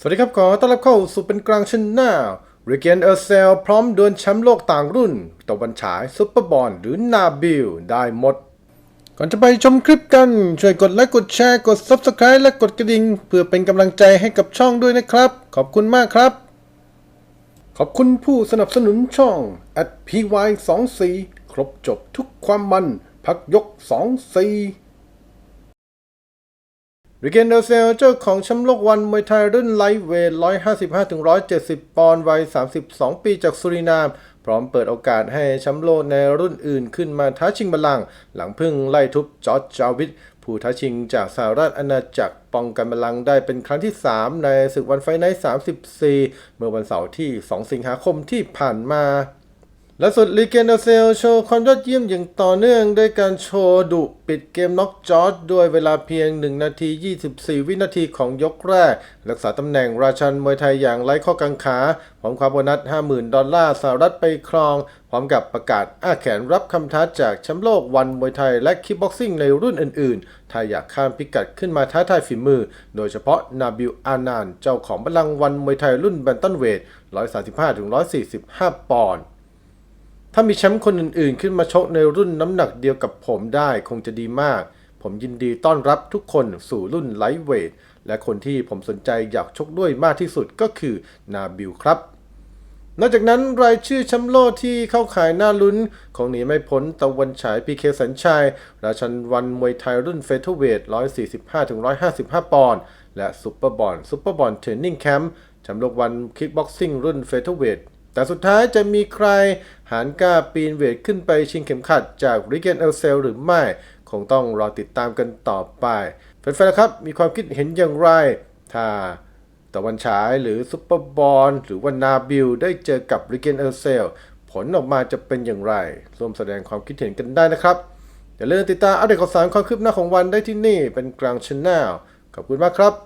สวัสดีครับขอต้อนรับเข้าสู่เป็นกลางชั้น e ลริเกนเออร์เซลพร้อมดวลแชมป์โลกต่างรุ่นตะวันฉายซุปเปอร์บอลหรือนาบิลได้หมด ก่อนจะไปชมคลิปกัน ช่วยกดไลค์กดแชร์กด Subscribe และกดกระดิ่งเพื่อเป็นกำลังใจให้กับช่องด้วยนะครับ ขอบคุณมากครับ ขอบคุณผู้สนับสนุนช่อง at py 2 4ครบจบทุกความมัน พักยก 2 4 ริเกนเดลเซลเจ้าของแชมป์โลกวันมวยไทยรุ่นไลท์เวท 155-170 ปอนด์วัย 32 ปีจากสุรินาม พร้อมเปิดโอกาสให้แชมป์โลกในรุ่นอื่นขึ้นมาท้าชิงบัลลังก์หลังพึ่งไล่ทุบจอร์จจาวิดผู้ท้าชิงจากสหรัฐอาณาจักรป้องกันบัลลังก์ได้เป็นครั้งที่ 3 ในศึกวันไฟไนท์34 เมื่อวันเสาร์ที่ 2 สิงหาคมที่ผ่านมา และสุดลีเกนเดเซลโชว์ความยอดเยี่ยมอย่างต่อเนื่องด้วยการโชว์ดุปิดเกมน็อกจอร์จด้วยเวลาเพียง 1 นาที 24 วินาทีของยกแรก รักษาตำแหน่งราชันมวยไทยอย่างไร้ข้อกังขาพร้อมความโบนัส 50,000 ดอลลาร์สหรัฐไปครอง พร้อมกับประกาศอ้าแขนรับคำท้าจากแชมป์โลกวันมวยไทยและคิกบ็อกซิ่งในรุ่นอื่นๆถ้าอยากข้ามพิกัดขึ้นมาท้าทายฝีมือ โดยเฉพาะนาบิลอานานเจ้าของบัลลังก์วันมวยไทยรุ่นแบนตันเวท 135-145 ปอนด์ ถ้ามีแชมป์คนอื่นๆ ขึ้นมาชกในรุ่นน้ำหนักเดียวกับผมได้คงจะดีมาก ผมยินดีต้อนรับทุกคนสู่รุ่นไลท์เวทและคนที่ผมสนใจอยากชกด้วยมากที่สุดก็คือนาบิลครับนอกจากนั้นรายชื่อแชมป์โลกที่เข้าขายหน้าลุ้นคงหนีไม่พ้นตะวันฉายพีเคสัญชัย ราชันวันมวยไทยรุ่นเฟเธอร์เวท 145-155 ปอนด์ และซุปเปอร์บอลซุปเปอร์บอลเทรนนิ่งแคมป์แชมป์โลกวันคิกบ็อกซิ่งรุ่นเฟเธอร์เวท แต่สุดท้ายจะมีใครหานกล้าปีนเวทขึ้นไปชิงเข็มขัดจากริเกนเอลเซลหรือไม่ คงต้องรอติดตามกันต่อไปแฟนๆครับ มีความคิดเห็นอย่างไร ถ้าตะวันฉายหรือซุปเปอร์บอลหรือว่านาบิลได้เจอกับริเกนเอลเซลผลออกมาจะเป็นอย่างไร ร่วมแสดงความคิดเห็นกันได้นะครับอย่าลืมติดตามอัปเดตข่าวสารความคืบหน้าของวันได้ที่นี่เป็นกลางชแนลขอบคุณมากครับ